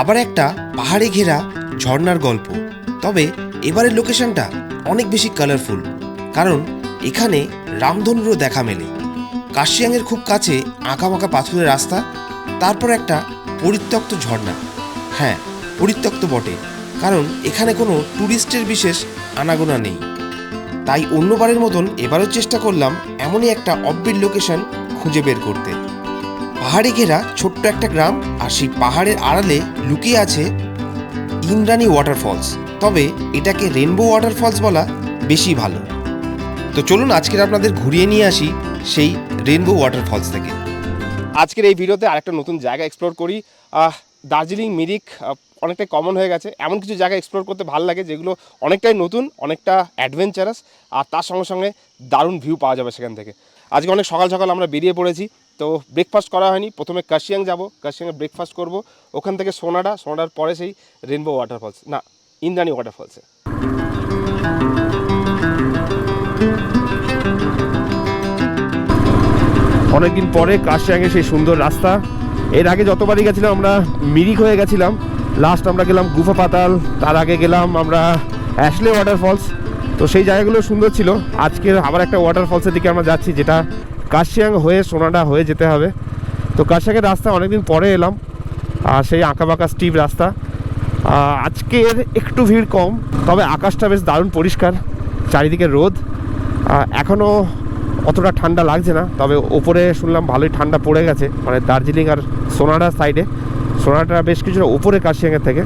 আবার একটা পাহাড়ে ঘেরা ঝর্ণার গল্প। তবে এবারের লোকেশনটা অনেক বেশি কালারফুল কারণ এখানে রামধনুরও দেখা মেলে। কাশিয়াংয়ের খুব কাছে আঁকামাকা পাথরের রাস্তা, তারপর একটা পরিত্যক্ত ঝর্ণা। হ্যাঁ পরিত্যক্ত বটে, কারণ এখানে কোনো ট্যুরিস্টের বিশেষ আনাগোনা নেই। তাই অন্যবারের মতন এবারও চেষ্টা করলাম এমনই একটা অব্বির লোকেশন খুঁজে বের করতে। পাহাড়ে ঘেরা ছোট্ট একটা গ্রাম আর সেই পাহাড়ের আড়ালে লুকিয়ে আছে ইন্দ্রাণী ওয়াটারফলস তবে এটাকে রেনবো ওয়াটারফলস বলা বেশি ভালো। তো চলুন আজকের আপনাদের ঘুরিয়ে নিয়ে আসি সেই রেনবো ওয়াটারফলস থেকে। আজকের এই ভিডিওতে আরেকটা নতুন জায়গা এক্সপ্লোর করি। দার্জিলিং, মিরিক অনেকটাই কমন হয়ে গেছে। এমন কিছু জায়গা এক্সপ্লোর করতে ভালো লাগে যেগুলো অনেকটাই নতুন, অনেকটা অ্যাডভেঞ্চারাস আর তার সঙ্গে সঙ্গে দারুণ ভিউ পাওয়া যাবে সেখান থেকে। আজকে অনেক সকাল সকাল আমরা বেরিয়ে পড়েছি। তো ব্রেকফাস্ট করা হয়নি। প্রথমে কাশিয়াং যাব কাশিয়াংয়ে ব্রেকফাস্ট করব। ওখান থেকে সোনাডা, সোনাডার পরে সেই রেনবো ওয়াটারফলস না ইন্দ্রাণী ওয়াটারফলসে অনেকদিন পরে কাশিয়াংয়ে সেই সুন্দর রাস্তা। এর আগে যতবারই গেছিলাম, আমরা মিরিক হয়ে গেছিলাম। লাস্ট আমরা গেলাম গুফা পাতাল, তার আগে গেলাম আমরা অ্যাশলে ওয়াটারফলস তো সেই জায়গাগুলো সুন্দর ছিল। আজকে আবার একটা ওয়াটারফলসের দিকে আমরা যাচ্ছি, যেটা কাশিয়াং হয়ে সোনাডা হয়ে যেতে হবে। তো কাশিয়াংয়ের রাস্তা অনেকদিন পরে এলাম, আর সেই আঁকাবাঁকা স্টিভ রাস্তা। আজকের একটু ভিড় কম, তবে আকাশটা বেশ দারুণ পরিষ্কার, চারিদিকে রোদ। এখনও অতটা ঠান্ডা লাগছে না, তবে ওপরে শুনলাম ভালোই ঠান্ডা পড়ে গেছে মানে দার্জিলিং আর সোনাডা সাইডে। সোনাডা বেশ কিছুটা ওপরে কাশিয়াংয়ের থেকে।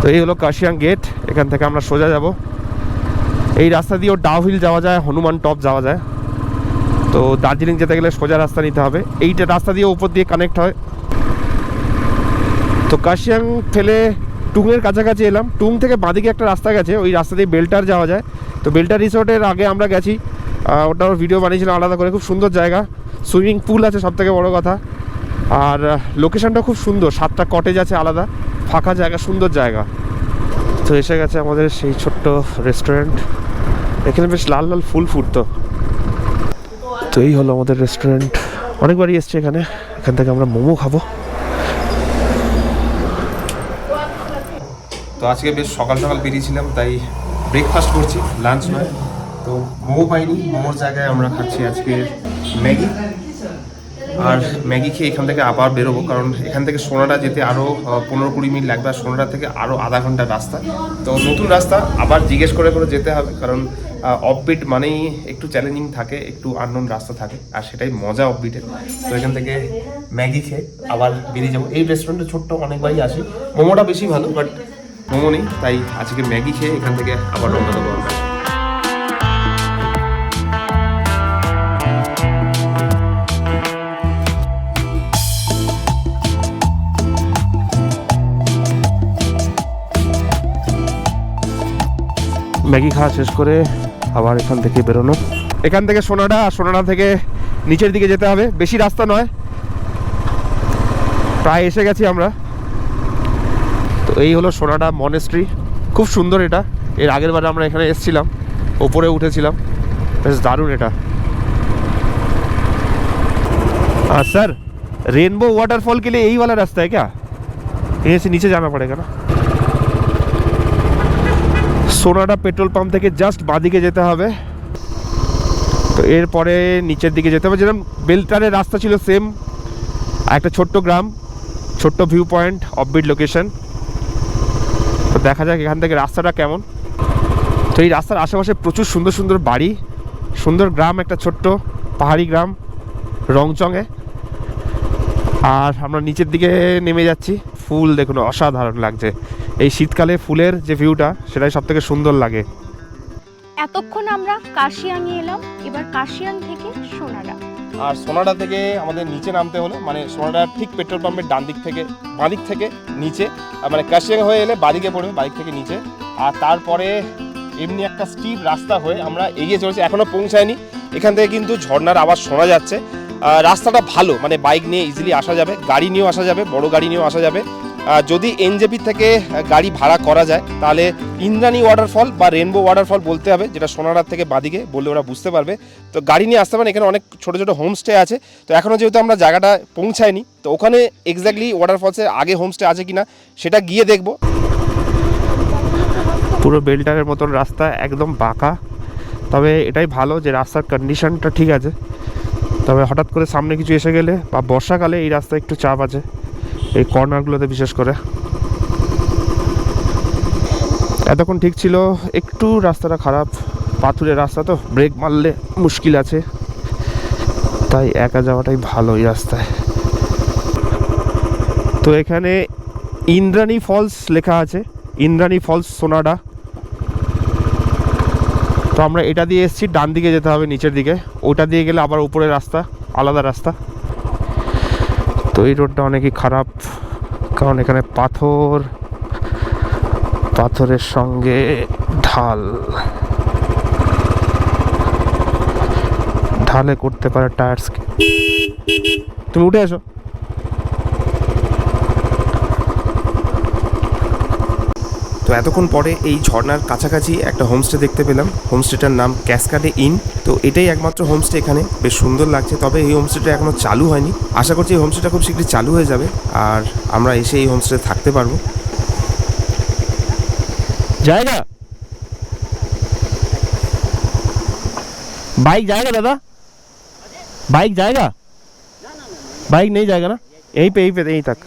তো এই হলো কাশিয়াং গেট, এখান থেকে আমরা সোজা যাব। এই রাস্তা দিয়েও ডাউ হিল যাওয়া যায়, হনুমান টপ যাওয়া যায়। তো দার্জিলিং যেতে গেলে সোজা রাস্তা নিতে হবে। এইটা রাস্তা দিয়ে উপর দিয়ে কানেক্ট হয়। তো কাশিয়াং ফেলে টুংয়ের কাছাকাছি এলাম। টুং থেকে বাঁদিকে একটা রাস্তা গেছে, ওই রাস্তা দিয়ে বেল্টার যাওয়া যায়। তো বেল্টার রিসোর্টের আগে আমরা গেছি। ওটার ভিডিও বানিয়েছিলাম আলাদা করে, খুব সুন্দর জায়গা। সুইমিং পুল আছে সব থেকে বড়ো কথা। আর লোকেশানটা খুব সুন্দর, সাতটা কটেজ আছে আলাদা, ফাঁকা জায়গা, সুন্দর জায়গা। তো এসে গেছে আমাদের সেই ছোট্ট রেস্টুরেন্ট এখানে বেশ লাল লাল ফুল ফুটতো। তো এই হলো আমাদের রেস্টুরেন্ট অনেকবারই এসছে এখানে। এখান থেকে আমরা মোমো খাব। তো আজকে বেশ সকাল সকাল বেরিয়েছিলাম তাই ব্রেকফাস্ট করছি লাঞ্চ নয়। তো মোমো পাইনি, মোমোর জায়গায় আমরা খাচ্ছি আজকে ম্যাগি। আর ম্যাগি খেয়ে এখান থেকে আবার বেরোবো, কারণ এখান থেকে সোনাটা যেতে আরও পনেরো কুড়ি মিনিট লাগবে, আর সোনাটা থেকে আরও আধা ঘণ্টার রাস্তা। তো নতুন রাস্তা, আবার জিজ্ঞেস করে করে যেতে হবে, কারণ অফবিট মানেই একটু চ্যালেঞ্জিং থাকে, একটু আননোন রাস্তা থাকে, আর সেটাই মজা অফবিটের তো এখান থেকে ম্যাগি খেয়ে আবার বেরিয়ে যাব। এই রেস্টুরেন্টে ছোট্ট অনেকবারই আসি। মোমোটা বেশি ভালো বাট মোমো নেই, তাই আজকে ম্যাগি খেয়ে এখান থেকে আবার রওনা দেবো ম্যাগি খাওয়া শেষ করে আবার এখান থেকে বেরোনো এখান থেকে সোনাডা আর সোনাডা থেকে নিচের দিকে যেতে হবে বেশি রাস্তা নয় প্রায় এসে গেছি আমরা তো এই হলো সোনাডা মনেস্ট্রি খুব সুন্দর এটা এর আগের বারে আমরা এখানে এসেছিলাম ওপরে উঠেছিলাম বেশ দারুণ এটা हाँ सर रेनबो वाटरफॉल के लिए यही वाला रास्ता है क्या यहीं से नीचे जाना पड़ेगा ना সোনাডা পেট্রোল পাম্প থেকে জাস্ট বাঁদিকে যেতে হবে। তো এরপরে নিচের দিকে যেতে হবে। যেরকম বেলটারের রাস্তা ছিল সেম একটা ছোট্ট গ্রাম, ছোট্ট ভিউ পয়েন্ট অফবিট লোকেশন তো দেখা যাক এখান থেকে রাস্তাটা কেমন। তো এই রাস্তার আশেপাশে প্রচুর সুন্দর সুন্দর বাড়ি, সুন্দর গ্রাম, একটা ছোট্ট পাহাড়ি গ্রাম, রংচঙে। আর আমরা নিচের দিকে নেমে যাচ্ছি। ফুল দেখুন, অসাধারণ লাগছে। এই শীতকালে ফুলের যে ভিউটা সেটাই সব থেকে সুন্দর লাগে। এতক্ষণ আমরা কাশিয়াঙে এলাম এবার কাশিয়াং থেকে সোনাডা। আর সোনাডা থেকে আমাদের নিচে নামতে হলো মানে সোনাডা ঠিক পেট্রোল পাম্পের ডান দিক থেকে বাঁ দিক থেকে নিচে মানে কাশিয়াং হয়ে এলে বাদিকে পড়বে বাদিক থেকে নিচে। আর তারপরে এমনি একটা স্টিপ রাস্তা হয়ে আমরা এগিয়ে চলেছি এখনও পৌঁছায়নি। এখান থেকে কিন্তু ঝর্ণার আওয়াজ শোনা যাচ্ছে। রাস্তাটা ভালো মানে বাইক নিয়ে ইজিলি আসা যাবে গাড়ি নিয়েও আসা যাবে বড় গাড়ি নিয়েও আসা যাবে। যদি এনজেপি থেকে গাড়ি ভাড়া করা যায়, তাহলে ইন্দ্রাণী ওয়াটারফল বা রেনবো ওয়াটারফল বলতে হবে, যেটা সোনারার থেকে বাদিকে বললে ওরা বুঝতে পারবে। তো গাড়ি নিয়ে আসতে পারেন, এখানে অনেক ছোটো ছোটো হোমস্টে আছে। তো এখনও যেহেতু আমরা জায়গাটা পৌঁছাইনি তো ওখানে এক্স্যাক্টলি ওয়াটারফলসের আগে হোমস্টে আছে কিনা, সেটা গিয়ে দেখব। পুরো বেলটারের মতন রাস্তা একদম বাঁকা। তবে এটাই ভালো যে রাস্তার কন্ডিশনটা ঠিক আছে। তবে হঠাৎ করে সামনে কিছু এসে গেলে বা বর্ষাকালে এই রাস্তায় একটু চাপ আছে। এই কর্নারগুলোতে বিশেষ করে। এতক্ষণ ঠিক ছিল, একটু রাস্তাটা খারাপ, পাথুরের রাস্তা তো ব্রেক মারলে মুশকিল আছে। তাই একা যাওয়াটাই ভালো এই রাস্তায়। তো এখানে ইন্দ্রাণী ফলস লেখা আছে, ইন্দ্রাণী ফলস সোনাডা। তো আমরা এটা দিয়ে এসেছি, ডান দিকে যেতে হবে নিচের দিকে। ওটা দিয়ে গেলে আবার উপরের রাস্তা, আলাদা রাস্তা। তো এই রোডটা অনেকই খারাপ, কারণ এখানে পাথর, পাথরের সঙ্গে ঢাল। ঢালে করতে পারে টায়ার্স তুমি উঠে এসো। তো এতক্ষণ পরে এই ঝর্ণার কাছাকাছি একটা হোমস্টে দেখতে পেলাম হোমস্টেটার নাম ক্যাসকাডে ইন তো এটাই একমাত্র হোমস্টে এখানে বেশ সুন্দর লাগছে তবে এই হোমস্টেটা এখনও চালু হয়নি আশা করছি এই হোমস্টেটা খুব শীঘ্রই চালু হয়ে যাবে আর আমরা এসে এই হোমস্টে থাকতে পারবো जाएगा बाइक जाएगा दादा बाइक जाएगा बाइक नहीं जाएगा ना यहीं पे यहीं पे यहीं तक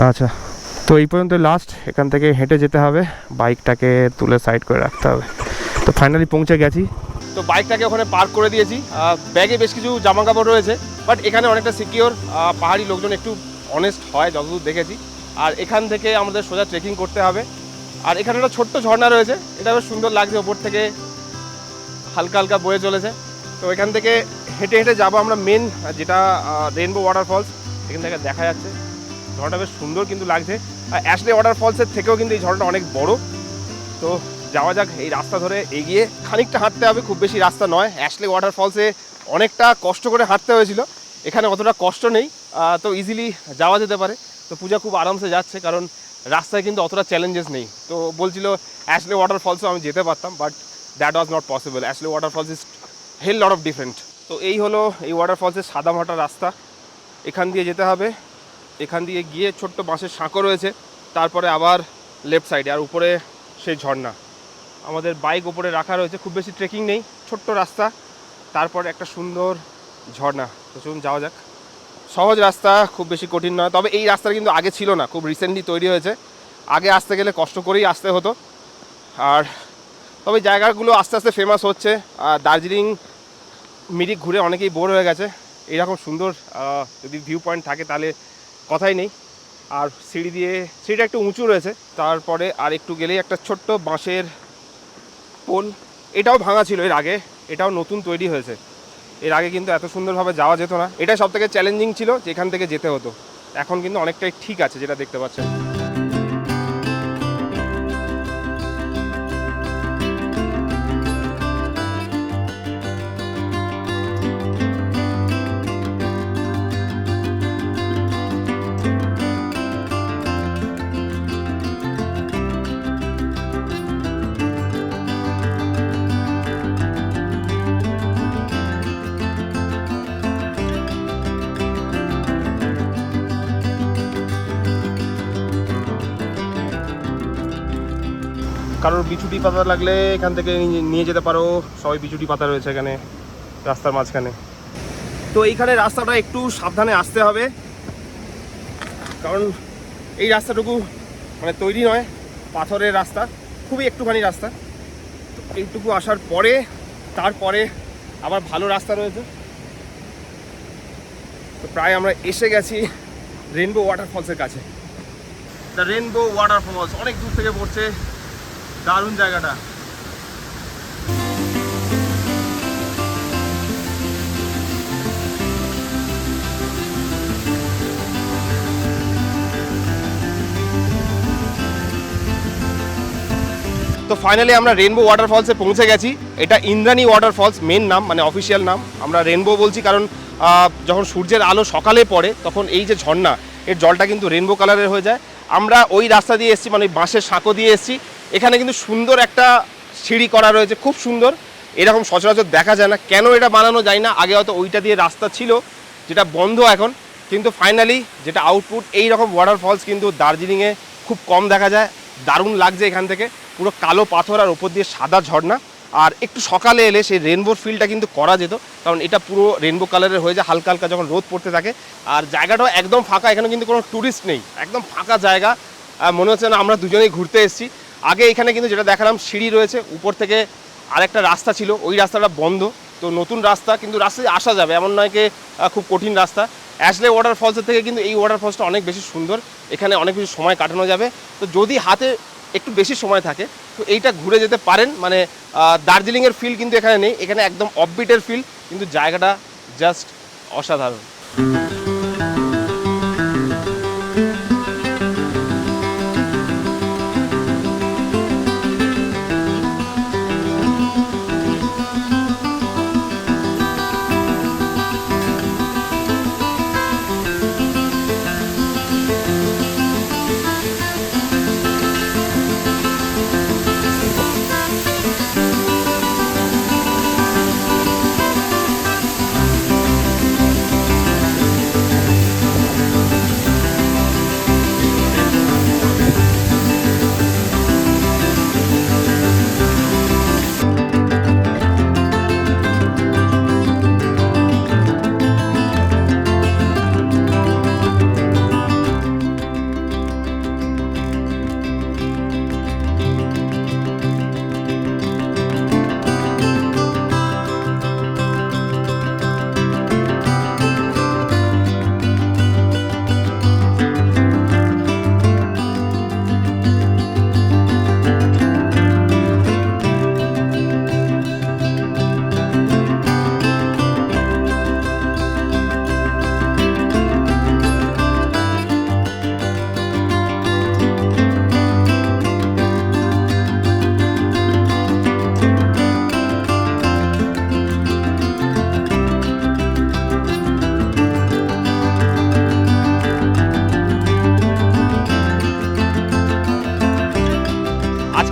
আচ্ছা তো এই পর্যন্ত লাস্ট এখান থেকে হেঁটে যেতে হবে, বাইকটাকে তুলে সাইড করে রাখতে হবে। তো ফাইনালি পৌঁছে গেছি। তো বাইকটাকে ওখানে পার্ক করে দিয়েছি। ব্যাগে বেশ কিছু জামা কাপড় রয়েছে বাট এখানে অনেকটা সিকিওর পাহাড়ি লোকজন একটু অনেস্ট হয়, যতদূর দেখেছি। আর এখান থেকে আমাদের সোজা ট্রেকিং করতে হবে। আর এখানে একটা ছোট্ট ঝর্ণা রয়েছে, এটা বেশ সুন্দর লাগছে ওপর থেকে, হালকা হালকা বয়ে চলেছে। তো এখান থেকে হেঁটে হেঁটে যাব আমরা মেন যেটা রেনবো ওয়াটারফলস এখান থেকে দেখা যাচ্ছে। ঝর্ণাটা বেশ সুন্দর কিন্তু লাগছে। আর অ্যাশলে ওয়াটারফলসের থেকেও কিন্তু এই ঝড়টা অনেক বড়। তো যাওয়া যাক, এই রাস্তা ধরে এগিয়ে খানিকটা হাঁটতে হবে, খুব বেশি রাস্তা নয়। অ্যাশলে ওয়াটার ফলসে অনেকটা কষ্ট করে হাঁটতে হয়েছিল। এখানে অতটা কষ্ট নেই তো ইজিলি যাওয়া যেতে পারে। তো পূজা খুব আরামসে যাচ্ছে, কারণ রাস্তায় কিন্তু অতটা চ্যালেঞ্জেস নেই। তো বলছিল অ্যাশলে ওয়াটারফলসও আমি যেতে পারতাম but that was not possible Ashley waterfalls is hell lot of different তো এই হলো এই ওয়াটারফলসের সাদামাটা রাস্তা। এখান দিয়ে যেতে হবে। এখান দিয়ে গিয়ে ছোট্ট বাঁশের সাঁকো রয়েছে, তারপরে আবার লেফট সাইডে আর উপরে সেই ঝর্ণা। আমাদের বাইক উপরে রাখা রয়েছে, খুব বেশি ট্রেকিং নেই, ছোট্ট রাস্তা, তারপরে একটা সুন্দর ঝর্ণা। তো চলুন যাওয়া যাক। সহজ রাস্তা, খুব বেশি কঠিন নয়, তবে এই রাস্তাটা কিন্তু আগে ছিল না, খুব রিসেন্টলি তৈরি হয়েছে। আগে আসতে গেলে কষ্ট করেই আসতে হতো। আর তবে জায়গাগুলো আস্তে আস্তে ফেমাস হচ্ছে, আর দার্জিলিং, মিরিক ঘুরে অনেকেই বোর হয়ে গেছে। এইরকম সুন্দর যদি ভিউ পয়েন্ট থাকে, তাহলে কথাই নেই। আর সিঁড়ি দিয়ে, সিঁড়িটা একটু উঁচু রয়েছে। তারপরে আর একটু গেলেই একটা ছোট্ট বাঁশের পোল। এটাও ভাঙা ছিল এর আগে, এটাও নতুন তৈরি হয়েছে। এর আগে কিন্তু এত সুন্দরভাবে যাওয়া যেত না। এটা সব থেকে চ্যালেঞ্জিং ছিল, যেখান থেকে যেতে হতো। এখন কিন্তু অনেকটাই ঠিক আছে, যেটা দেখতে পাচ্ছেন। কারোর বিছুটি পাতা লাগলে এখান থেকে নিয়ে- যেতে পারো। সবাই বিছুটি পাতা রয়েছে এখানে, রাস্তার মাঝখানে। তো এইখানে রাস্তাটা একটু সাবধানে আসতে হবে। কারণ এই রাস্তাটুকু মানে তৈরি নয়, পাথরের রাস্তা, খুবই একটুখানি রাস্তা। তো এইটুকু আসার পরে, তারপরে আবার ভালো রাস্তা রয়েছে। তো প্রায় আমরা এসে গেছি রেনবো ওয়াটারফলসের কাছে। দ্য রেনবো ওয়াটারফলস অনেক দূর থেকে পড়ছে। দারুণ জায়গাটা। তো ফাইনালি আমরা রেনবো ওয়াটারফলসে পৌঁছে গেছি। এটা ইন্দ্রাণী ওয়াটারফলস মেন নাম মানে অফিসিয়াল নাম। আমরা রেনবো বলছি কারণ যখন সূর্যের আলো সকালে পড়ে, তখন এই যে ঝর্ণা, এর জলটা কিন্তু রেনবো কালারের হয়ে যায়। আমরা ওই রাস্তা দিয়ে এসেছি মানে বাঁশের সাঁকো দিয়ে এসেছি। এখানে কিন্তু সুন্দর একটা সিঁড়ি করা রয়েছে, খুব সুন্দর। এরকম সচরাচর দেখা যায় না। কেন এটা বানানো যায় না? আগে হয়তো ওইটা দিয়ে রাস্তা ছিল, যেটা বন্ধ এখন। কিন্তু ফাইনালি যেটা আউটপুট এই রকম ওয়াটারফলস কিন্তু দার্জিলিংয়ে খুব কম দেখা যায়। দারুণ লাগছে এখান থেকে। পুরো কালো পাথর আর ওপর দিয়ে সাদা ঝর্ণা। আর একটু সকালে এলে সেই রেনবোর ফিলটা কিন্তু করা যেত। কারণ এটা পুরো রেনবো কালারের হয়ে যায়, হালকা হালকা যখন রোদ পড়তে থাকে। আর জায়গাটাও একদম ফাঁকা, এখানে কিন্তু কোনো ট্যুরিস্ট নেই। একদম ফাঁকা জায়গা। মনে হচ্ছে না আমরা দুজনেই ঘুরতে এসেছি। আগে এখানে কিন্তু যেটা দেখালাম, সিঁড়ি রয়েছে, উপর থেকে আরেকটা রাস্তা ছিল, ওই রাস্তাটা বন্ধ। তো নতুন রাস্তা, কিন্তু রাস্তায় আসা যাবে, এমন নয় যে খুব কঠিন রাস্তা। অ্যাশলে ওয়াটারফলসের থেকে কিন্তু এই ওয়াটারফলসটা অনেক বেশি সুন্দর, এখানে অনেক বেশি সময় কাটানো যাবে। তো যদি হাতে একটু বেশি সময় থাকে, তো এইটা ঘুরে যেতে পারেন মানে দার্জিলিংয়ের ফিল কিন্তু এখানে নেই, এখানে একদম অফবিটের ফিল কিন্তু জায়গাটা জাস্ট অসাধারণ।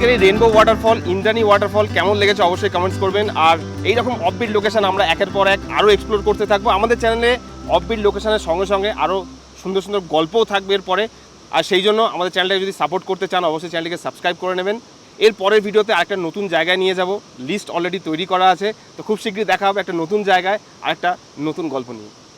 আজকের এই রেনবো ওয়াটারফল ইন্দ্রাণী ওয়াটারফল কেমন লেগেছে অবশ্যই কমেন্টস করবেন। আর এই রকম অফবিট লোকেশন আমরা একের পর এক আরও এক্সপ্লোর করতে থাকব। আমাদের চ্যানেলে অফবিট লোকেশনের সঙ্গে সঙ্গে আরও সুন্দর সুন্দর গল্পও থাকবে এর পরে আর সেই জন্য আমাদের চ্যানেলটাকে যদি সাপোর্ট করতে চান, অবশ্যই চ্যানেলটিকে সাবস্ক্রাইব করে নেবেন। এর পরের ভিডিওতে আরেকটা নতুন জায়গায় নিয়ে যাব। লিস্ট অলরেডি তৈরি করা আছে। তো খুব শীঘ্রই দেখা হবে একটা নতুন জায়গায় আর একটা নতুন গল্প নিয়ে।